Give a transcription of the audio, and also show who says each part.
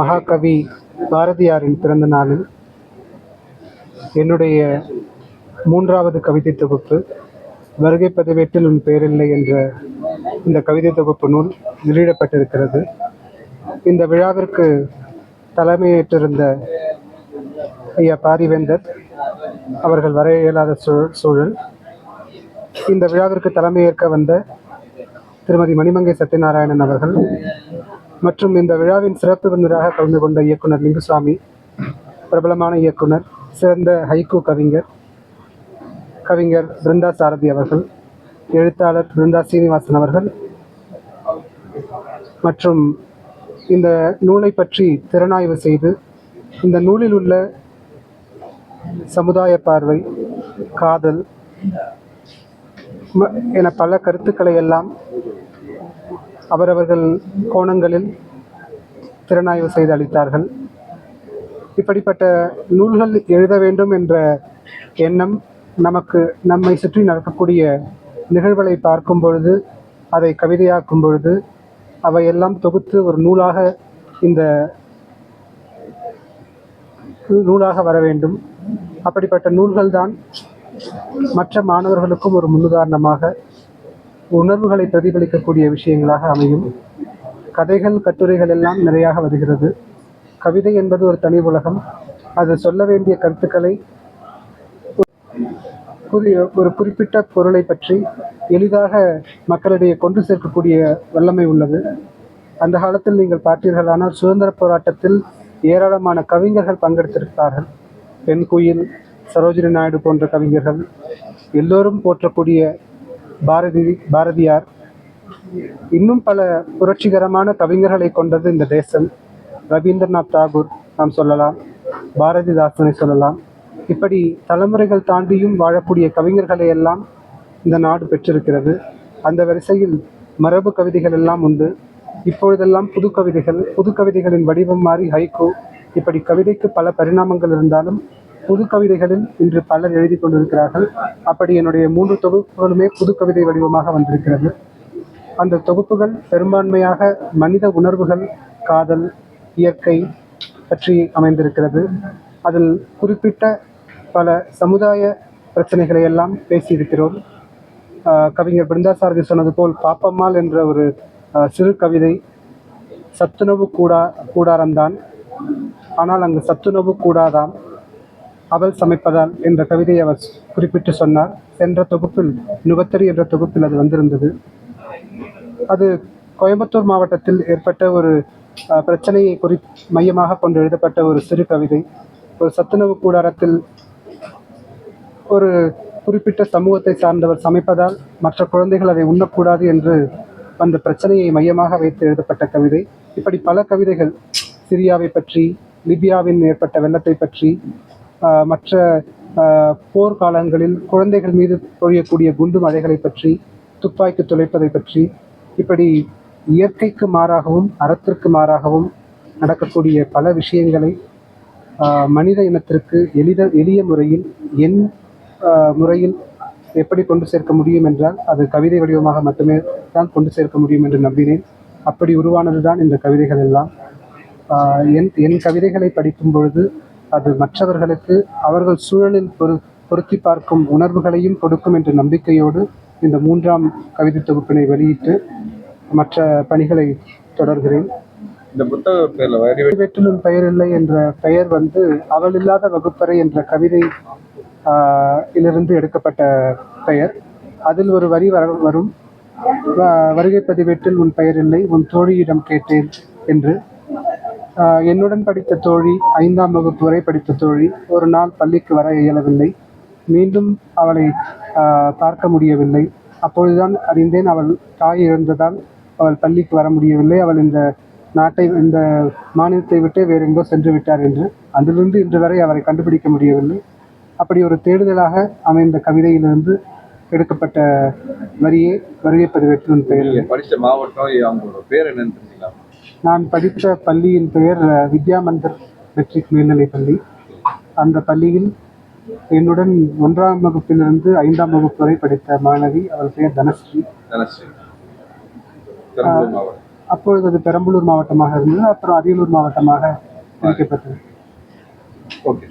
Speaker 1: மகாகவி பாரதியாரின் பிறந்த நாளில் என்னுடைய மூன்றாவது கவிதை தொகுப்பு வருகை பதிவேட்டில் உன் பெயரில்லை என்ற இந்த கவிதை தொகுப்பு நூல் வெளியிடப்பட்டிருக்கிறது. இந்த விழாவிற்கு தலைமையேற்றிருந்த ஐயா பாரிவேந்தர் அவர்கள் வர இயலாத சூழல் சூழல். இந்த விழாவிற்கு தலைமையேற்க வந்த திருமதி மணிமங்கை சத்யநாராயணன் அவர்கள் மற்றும் இந்த விழாவின் சிறப்பு விருந்தராக கலந்து கொண்ட இயக்குனர் லிங்குசாமி பிரபலமான இயக்குனர் சிறந்த ஹைகோ கவிஞர் கவிஞர் பிருந்தா சாரதி அவர்கள் எழுத்தாளர் பிருந்தா சீனிவாசன் அவர்கள் மற்றும் இந்த நூலை பற்றி திறனாய்வு செய்து இந்த நூலில் உள்ள சமுதாய பார்வை காதல் ம- என பல கருத்துக்களை எல்லாம் அவரவர்கள் கோணங்களில் திறனாய்வு செய்து அளித்தார்கள். இப்படிப்பட்ட நூல்கள் எழுத வேண்டும் என்ற எண்ணம் நமக்கு நம்மை சுற்றி நடக்கக்கூடிய நிகழ்வுகளை பார்க்கும் பொழுது அதை கவிதையாக்கும் பொழுது அவையெல்லாம் தொகுத்து ஒரு நூலாக இந்த நூலாக வர வேண்டும். அப்படிப்பட்ட நூல்கள் தான் மற்ற மாணவர்களுக்கும் ஒரு முன்னுதாரணமாக உணர்வுகளை பிரதிபலிக்கக்கூடிய விஷயங்களாக அமையும். கதைகள் கட்டுரைகள் எல்லாம் நிறையாக வருகிறது. கவிதை என்பது ஒரு தனி உலகம். அது சொல்ல வேண்டிய கருத்துக்களை குறி ஒரு குறிப்பிட்ட பொருளை பற்றி எளிதாக மக்களிடையே கொண்டு சேர்க்கக்கூடிய வல்லமை உள்ளது. அந்த காலத்தில் நீங்கள் பார்த்தீர்களானால் சுதந்திர போராட்டத்தில் ஏராளமான கவிஞர்கள் பங்கெடுத்திருக்கிறார்கள். பெண் குயில் சரோஜினி நாயுடு போன்ற கவிஞர்கள் எல்லோரும் போற்றக்கூடிய பாரதி பாரதியார். இன்னும் பல புரட்சிகரமான கவிஞர்களை கொண்டது இந்த தேசம். ரவீந்திரநாத் தாகூர் நாம் சொல்லலாம். பாரதிதாசனை சொல்லலாம். இப்படி தலைமுறைகள் தாண்டியும் வாழக்கூடிய கவிஞர்களை எல்லாம் இந்த நாடு பெற்றிருக்கிறது. அந்த வரிசையில் மரபு கவிதைகள் எல்லாம் உண்டு. இப்பொழுதெல்லாம் புது கவிதைகள் புது கவிதைகளின் வடிவம் மாறி ஹைகோ. இப்படி கவிதைக்கு பல பரிணாமங்கள் இருந்தாலும் புது கவிதைகளில் இன்று பலர் எழுதி கொண்டிருக்கிறார்கள். அப்படி என்னுடைய மூன்று தொகுப்புகளுமே புது கவிதை வடிவமாக வந்திருக்கிறது. அந்த தொகுப்புகள் பெரும்பான்மையாக மனித உணர்வுகள் காதல் இயற்கை பற்றி அமைந்திருக்கிறது. அதில் குறிப்பிட்ட பல சமுதாய பிரச்சனைகளை எல்லாம் பேசியிருக்கிறோம். கவிஞர் பிருந்தாசாரதி சொன்னது போல் பாப்பம்மாள் என்ற ஒரு சிறு கவிதை சத்துணவு கூடா கூடாரம்தான். ஆனால் அங்கு சத்துணவு கூடாதான் அவள் சமைப்பதால் என்ற கவிதையை அவர் குறிப்பிட்டு சொன்னார். சென்ற தொகுப்பில் நுகத்தறி என்ற தொகுப்பில் அது வந்திருந்தது. அது கோயம்புத்தூர் மாவட்டத்தில் ஏற்பட்ட ஒரு பிரச்சனையை குறி மையமாக கொண்டு எழுதப்பட்ட ஒரு சிறு கவிதை. ஒரு சத்துணவு கூடாரத்தில் ஒரு குறிப்பிட்ட சமூகத்தை சார்ந்தவர் சமைப்பதால் மற்ற குழந்தைகள் அதை உண்ணக்கூடாது என்று அந்த பிரச்சனையை மையமாக வைத்து எழுதப்பட்ட கவிதை. இப்படி பல கவிதைகள் சிரியாவை பற்றி லிபியாவின் ஏற்பட்ட வெள்ளத்தை பற்றி மற்ற போர்க்காலங்களில் குழந்தைகள் மீது பொழியக்கூடிய குண்டு மழைகளை பற்றி துப்பாக்கி துளைப்பதை பற்றி இப்படி இயற்கைக்கு மாறாகவும் அறத்திற்கு மாறாகவும் நடக்கக்கூடிய பல விஷயங்களை மனித இனத்திற்கு எளித எளிய முறையில் என் முறையில் எப்படி கொண்டு சேர்க்க முடியும் என்றால் அது கவிதை வடிவமாக மட்டுமே தான் கொண்டு சேர்க்க முடியும் என்று நம்பினேன். அப்படி உருவானது தான் இந்த கவிதைகள் எல்லாம். என் என் கவிதைகளை படிக்கும் பொழுது அது மற்றவர்களுக்கு அவர்கள் சூழலில் பொரு பொருத்தி பார்க்கும் உணர்வுகளையும் கொடுக்கும் என்ற நம்பிக்கையோடு இந்த மூன்றாம் கவிதை தொகுப்பினை வெளியிட்டு மற்ற பணிகளை தொடர்கிறேன்.
Speaker 2: இந்த புத்தக பேர்ல
Speaker 1: பெயர் இல்லை என்ற பெயர் வந்து அவள் இல்லாத வகுப்பறை என்ற கவிதை இலிருந்து எடுக்கப்பட்ட பெயர். அதில் ஒரு வரி வர வரும். வருகை பதிவேட்டில் உன் பெயர் இல்லை உன் தோழியிடம் கேட்டேன் என்று. என்னுடன் படித்த தோழி ஐந்தாம் வகுப்பு வரை படித்த தோழி ஒரு நாள் பள்ளிக்கு வர இயலவில்லை. மீண்டும் அவளை பார்க்க முடியவில்லை. அப்பொழுதுதான் அறிந்தேன் அவள் தாய் இழந்ததால் அவள் பள்ளிக்கு வர முடியவில்லை. அவள் இந்த நாட்டை இந்த மாநிலத்தை விட்டு வேறு எங்கோ சென்று விட்டார் என்று அதிலிருந்து இன்று வரை அவரை கண்டுபிடிக்க முடியவில்லை. அப்படி ஒரு தேடுதலாக அமைந்த கவிதையிலிருந்து எடுக்கப்பட்ட வரியே வருகை பதிவேற்றின் பெயர்
Speaker 2: படித்த மாவட்டம் அவங்களோட பேர் என்னன்னு
Speaker 1: நான் படித்த பள்ளியின் பெயர் வித்யா மந்தர் மெட்ரிக் மேல்நிலைப் பள்ளி. அந்த பள்ளியில் என்னுடன் ஒன்றாம் வகுப்பிலிருந்து ஐந்தாம் வகுப்பு வரை படித்த மாணவி அவள் பெயர் தனஸ்ரீ. அப்பொழுது அது பெரம்பலூர் மாவட்டமாக இருந்தது அப்புறம் அரியலூர் மாவட்டமாக பிரிக்கப்பட்டது.
Speaker 2: ஓகே.